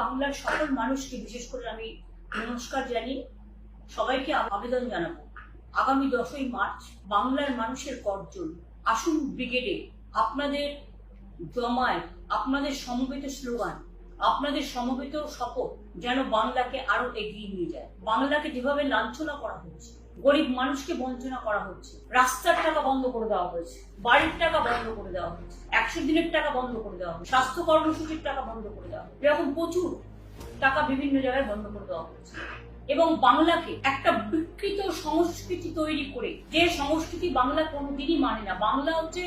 বাংলার সকল মানুষকে, বিশেষ করে আমি নমস্কার জানিয়ে সবাইকে আবেদন জানাব। আগামী দশই মার্চ বাংলার মানুষের গর্জন। আসুন ব্রিগেডে, আপনাদের জমায় আপনাদের সমবেত স্লোগান, আপনাদের সমবেত শপথ যেন বাংলাকে আরও এগিয়ে নিয়ে যায়। বাংলাকে যেভাবে লাঞ্ছনা করা হচ্ছে গরিব মানুষকে বঞ্চনা করা হচ্ছে। রাস্তার টাকা বন্ধ করে দেওয়া হয়েছে, বাড়ির টাকা বন্ধ করে দেওয়া হয়েছে, একশো দিনের টাকা বন্ধ করে দেওয়া হয়েছে, স্বাস্থ্য কর্মসূচির টাকা বন্ধ করে দেওয়া হয়েছে। এরকম প্রচুর টাকা বিভিন্ন জায়গায় বন্ধ করে দেওয়া হয়েছে। এবং বাংলাকে একটা বিকৃত সংস্কৃতি তৈরি করে, যে সংস্কৃতি বাংলা কোনোদিনই মানে না। বাংলা হচ্ছে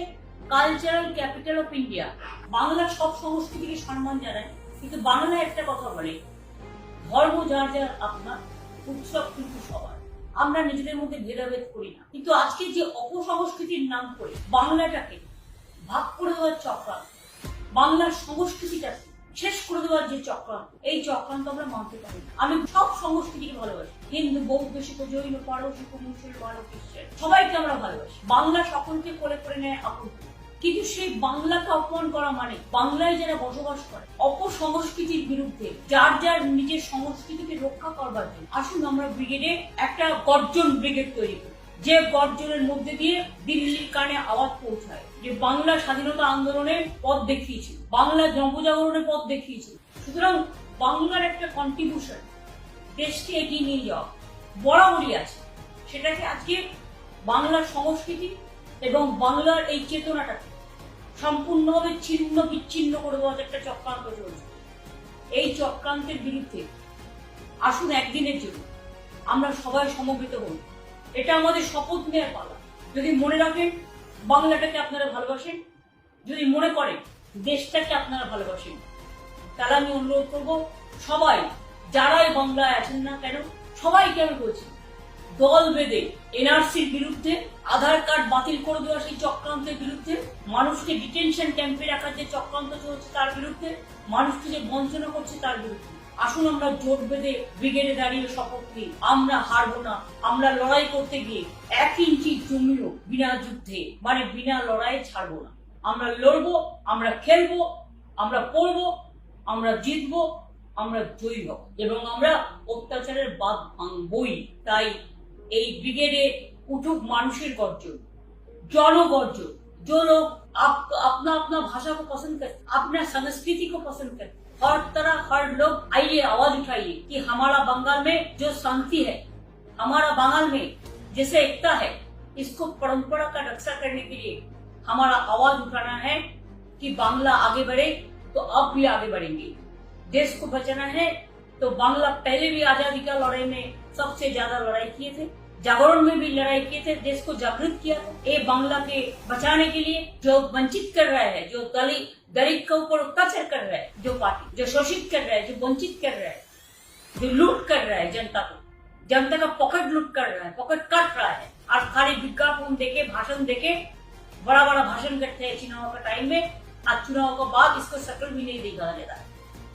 cultural capital of India Bangla সব সংস্কৃতিকে সম্মান জানায়, কিন্তু বাংলা একটা কথা বলে, ধর্ম যার যার আপনার, উৎসব কিন্তু সবার। আমরা নিজেদের মধ্যে ভেদাভেদ করি না কিন্তু আজকে যে অপসংস্কৃতির নাম করে বাংলাটাকে ভাগ করে দেওয়ার চক্রান্ত, বাংলার সংস্কৃতিটাকে শেষ করে দেওয়ার যে চক্রান্ত, এই চক্রান্ত আমরা মানতে পারি না। আমি সব সংস্কৃতিকে ভালোবাসি হিন্দু, বৌদ্ধ, শিখ, জৈন পারসিক মুসলিম ও খ্রিস্টান সবাইকে আমরা ভালোবাসি বাংলা সকলকে কোলে করে নেয় আপন। কিন্তু সেই বাংলাকে অপমান করা মানে বাংলায় যারা বসবাস করে, অপসংস্কৃতির বিরুদ্ধে, যার যার নিজের সংস্কৃতিকে রক্ষা করবার জন্য। আসুন আমরা ব্রিগেডে একটা গর্জন ব্রিগেড তৈরি করি, যে গর্জনের মধ্যে দিয়ে দিল্লির কানে আওয়াজ পৌঁছায়, যে বাংলা স্বাধীনতা আন্দোলনের পথ দেখিয়েছিল বাংলা নবজাগরণের পথ দেখিয়েছিল সুতরাং বাংলার একটা কন্ট্রিবিউশন দেশকে এগিয়ে নিয়ে যাওয়া বরাবরই আছে। সেটাকে আজকে বাংলার সংস্কৃতি এবং বাংলার এই চেতনাটাকে সম্পূর্ণভাবে ছিন্ন বিচ্ছিন্ন করে দেওয়ার একটা চক্রান্ত চলছে। এই চক্রান্তের বিরুদ্ধে আসুন একদিনের জন্য আমরা সবাই সমবেত হই। এটা আমাদের শপথ নেওয়ার পালা। যদি মনে রাখেন বাংলাটাকে আপনারা ভালোবাসেন, যদি মনে করেন দেশটাকে আপনারা ভালোবাসেন, তাহলে আমি অনুরোধ করব সবাই, যারাই বাংলায় আছেন না কেন, সবাইকে আমি বলছি দল বেঁধে এনআরসির বিরুদ্ধে আধার কার্ড বাতিল করে দেওয়া সেই চক্রান্তের বিরুদ্ধে, মানুষকে ডিটেনশন ক্যাম্পে রাখার যে চক্রান্ত চলছে তার বিরুদ্ধে, মানুষকে যে বঞ্চনা করছে তার বিরুদ্ধে। আসুন আমরা জোট বেঁধে ব্রিগেডে দাঁড়িয়ে শপথ নিই। আমরা হারবো না। আমরা লড়াই করতে গিয়ে এক ইঞ্চি জমিও বিনা যুদ্ধে মানে বিনা লড়াইয়ে ছাড়বো না। আমরা লড়বো, আমরা খেলব, আমরা পড়ব, আমরা জিতবো, আমরা জয়ী হব। এবং আমরা অত্যাচারের বাদ ভাঙবই। তাই এই ব্রিগেডে উঠুক মানুষের গর্জন जनगर्जन जो लोग आप अपना अपना भाषा को पसंद करते अपना संस्कृति को पसंद करते हर तरह हर लोग आइए आवाज उठाइए कि हमारा बंगाल में जो शांति है हमारा बंगाल में जैसे एकता है इसको परंपरा का रक्षा करने के लिए हमारा आवाज उठाना है कि बांग्ला आगे बढ़े तो अब भी आगे बढ़ेंगे देश को बचाना है तो बांग्ला पहले भी आज़ादी का लड़ाई में सबसे ज़्यादा लड़ाई किए थे। जागरण में भी लड़ाई किए थे। देश को जागृत किया। ये बांग्ला के बचाने के लिए जो वंचित कर रहा है, जो दलित गरीब के ऊपर अत्याचार कर रहा है, जो पार्टी, जो शोषित कर रहा है, जो वंचित कर रहा है, जो लूट कर रहा है जनता को। जनता का पॉकेट लूट कर रहा है पॉकेट काट रहा है। और खाली विज्ञापन देके, भाषण देके बड़ा बड़ा भाषण करते हैं चुनाव का टाइम में। आज चुनाव के बाद इसको शकल भी नहीं दिखा देता। है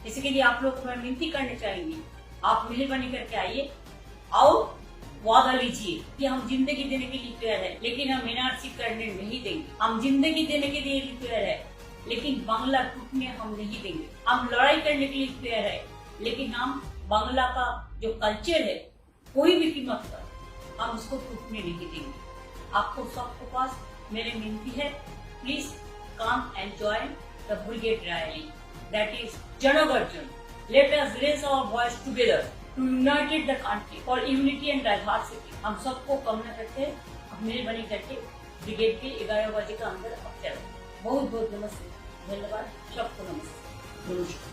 इसके लिए आप लोग मैं विनती करना चाहेंगे आप मेहरबानी करके आइए। आओ, वादा लीजिए कि हम ज़िंदगी देने के लिए तैयार है। लेकिन हम एनआरसी करने नहीं देंगे। हम ज़िंदगी देने के लिए तैयार है। लेकिन बांग्ला टूटने हम नहीं देंगे। हम लड़ाई करने के लिए तैयार है। लेकिन हम बांग्ला का जो कल्चर है, कोई भी कीमत पर हम उसको टूटने नहीं देंगे। आपको सबको पास मेरी विनती है, please come and join the brigade rally that is Jangarjan let us raise our voice together to united the country for unity and diversity हम सबको कामना करते हैं अब मेहरबानी करके ब्रिगेड के ग्यारह बजे का अंदर अब बहुत बहुत नमस्ते। धन्यवाद। सबको नमस्ते। नमस्कार।